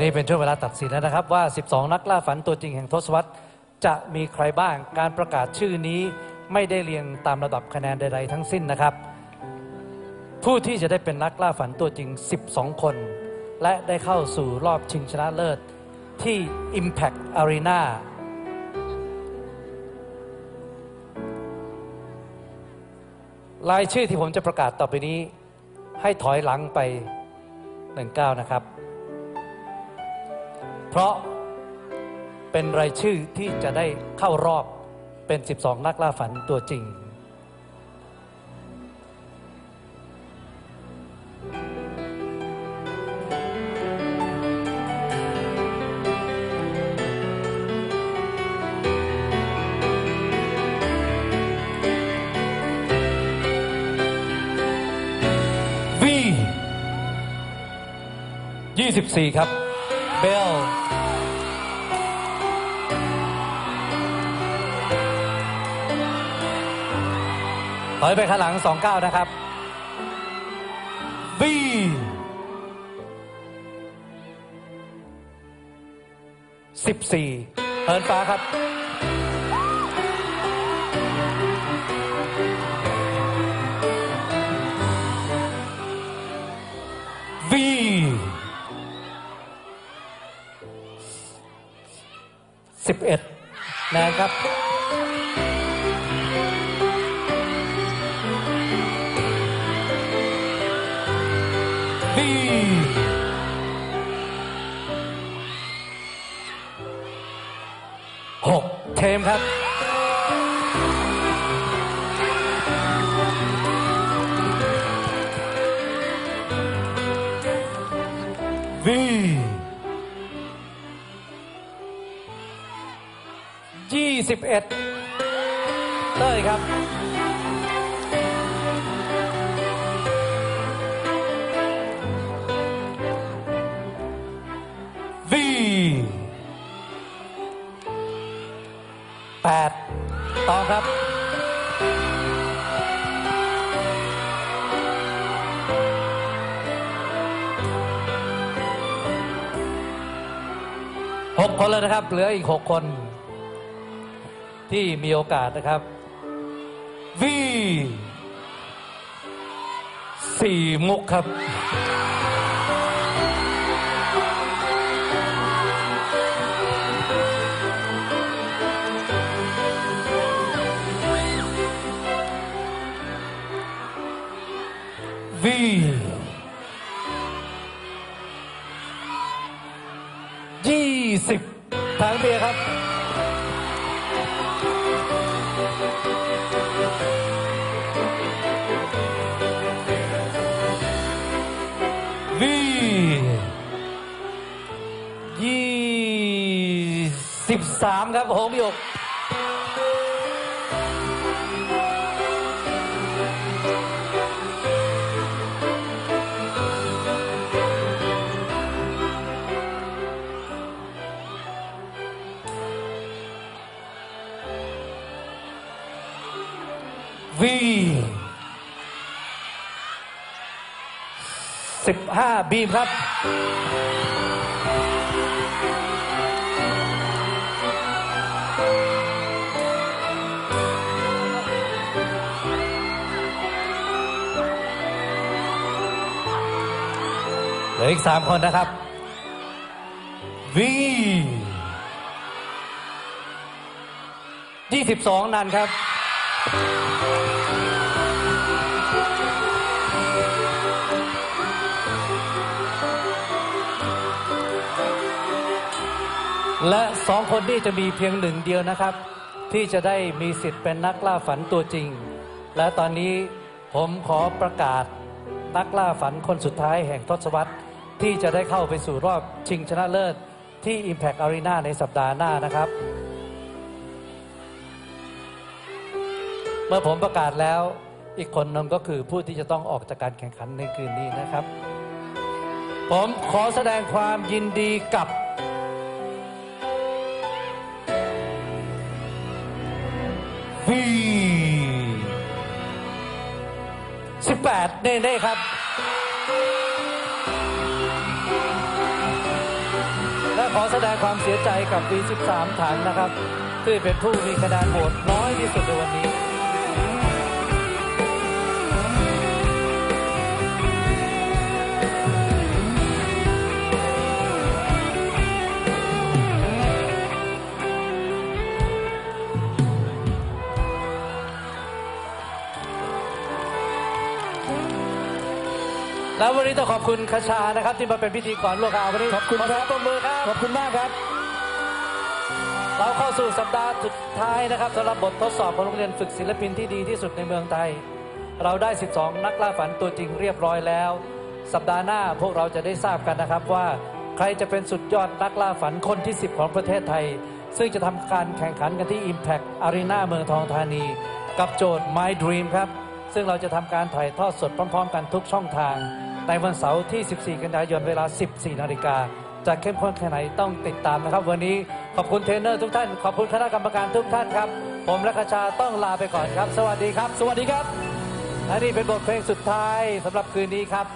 นี่เป็นช่วงเวลาตัดสินแล้วนะครับว่า 12 นักล่าฝันตัวจริงแห่งทศวรรษจะมีใครบ้างการประกาศชื่อนี้ไม่ได้เรียงตามระดับคะแนนใด ๆ ทั้งสิ้นนะครับ ผู้ที่จะได้เป็นนักล่าฝันตัวจริง 12 คน และได้เข้าสู่รอบชิงชนะเลิศที่ Impact Arena รายชื่อที่ผมจะประกาศต่อไปนี้ ให้ถอยหลังไปหนึ่งก้าวนะครับ เพราะเป็นรายชื่อที่จะได้เข้ารอบเป็น 12 นักล่าฝันตัวจริง V 24 ครับ Bill. ถอยไปข้างหลัง 29 นะครับ V 14เอินฟ้าครับ 11 นะครับ V หกเทมครับ V ยี่สิบเอ็ดเต้ยครับ V แปดต่อครับ หกคนแล้วนะครับ เหลืออีกหกคน ที่มีโอกาสนะครับ V สี่มุกครับ V ยี่สิบทางเบียครับ ยี่สิบสามครับโหงหยกวี 15 บีมครับ เหลืออีก 3 คนนะครับ วี22 นันครับ และสองคนนี้จะมีเพียงหนึ่งเดียวนะครับ ที่จะได้มีสิทธิ์เป็นนักล่าฝันตัวจริง และตอนนี้ผมขอประกาศนักล่าฝันคนสุดท้ายแห่งทศวรรษที่จะได้เข้าไปสู่รอบชิงชนะเลิศที่ Impact Arena ในสัปดาห์หน้านะครับ เมื่อผมประกาศแล้วอีกคนนึงก็คือผู้ที่จะต้องออกจากการแข่งขันในคืนนี้นะครับ ผมขอแสดงความยินดีกับ วีสิบแปดเน่ครับ และขอแสดงความเสียใจกับ V13 ถังนะครับ ที่เป็นผู้มีคะแนนโหวตน้อยที่สุดในวันนี้ แล้ววันนี้ต้องขอบคุณคชานะครับ ที่มาเป็นพิธีกรร่วมกับวันนี้ขอบคุณครับขอเสียงปรบมือครับขอบคุณมากครับ เราเข้าสู่สัปดาห์สุดท้ายนะครับสำหรับบททดสอบของโรงเรียนฝึกศิลปินที่ดีที่สุดในเมืองไทย เราได้ 12 นักล่าฝันตัวจริงเรียบร้อยแล้ว สัปดาห์หน้าพวกเราจะได้ทราบกันนะครับว่าใครจะเป็นสุดยอดนักล่าฝันคนที่ 10 ของประเทศไทย ซึ่งจะทำการแข่งขันกันที่ Impact Arena เมืองทองธานี กับโจทย์ My Dream ครับ ซึ่งเราจะทำการถ่ายทอดสดพร้อม ๆ กันทุกช่องทาง ในวันเสาร์ที่ 14 กันยายนเวลา 14 นาฬิกาจะเข้มข้นแค่ไหนต้องติดตามนะครับ วันนี้ขอบคุณเทรนเนอร์ทุกท่าน ขอบคุณคณะกรรมการทุกท่านครับ ผมและคชาต้องลาไปก่อนครับ สวัสดีครับ สวัสดีครับและนี่เป็นบทเพลงสุดท้ายสำหรับคืนนี้ครับ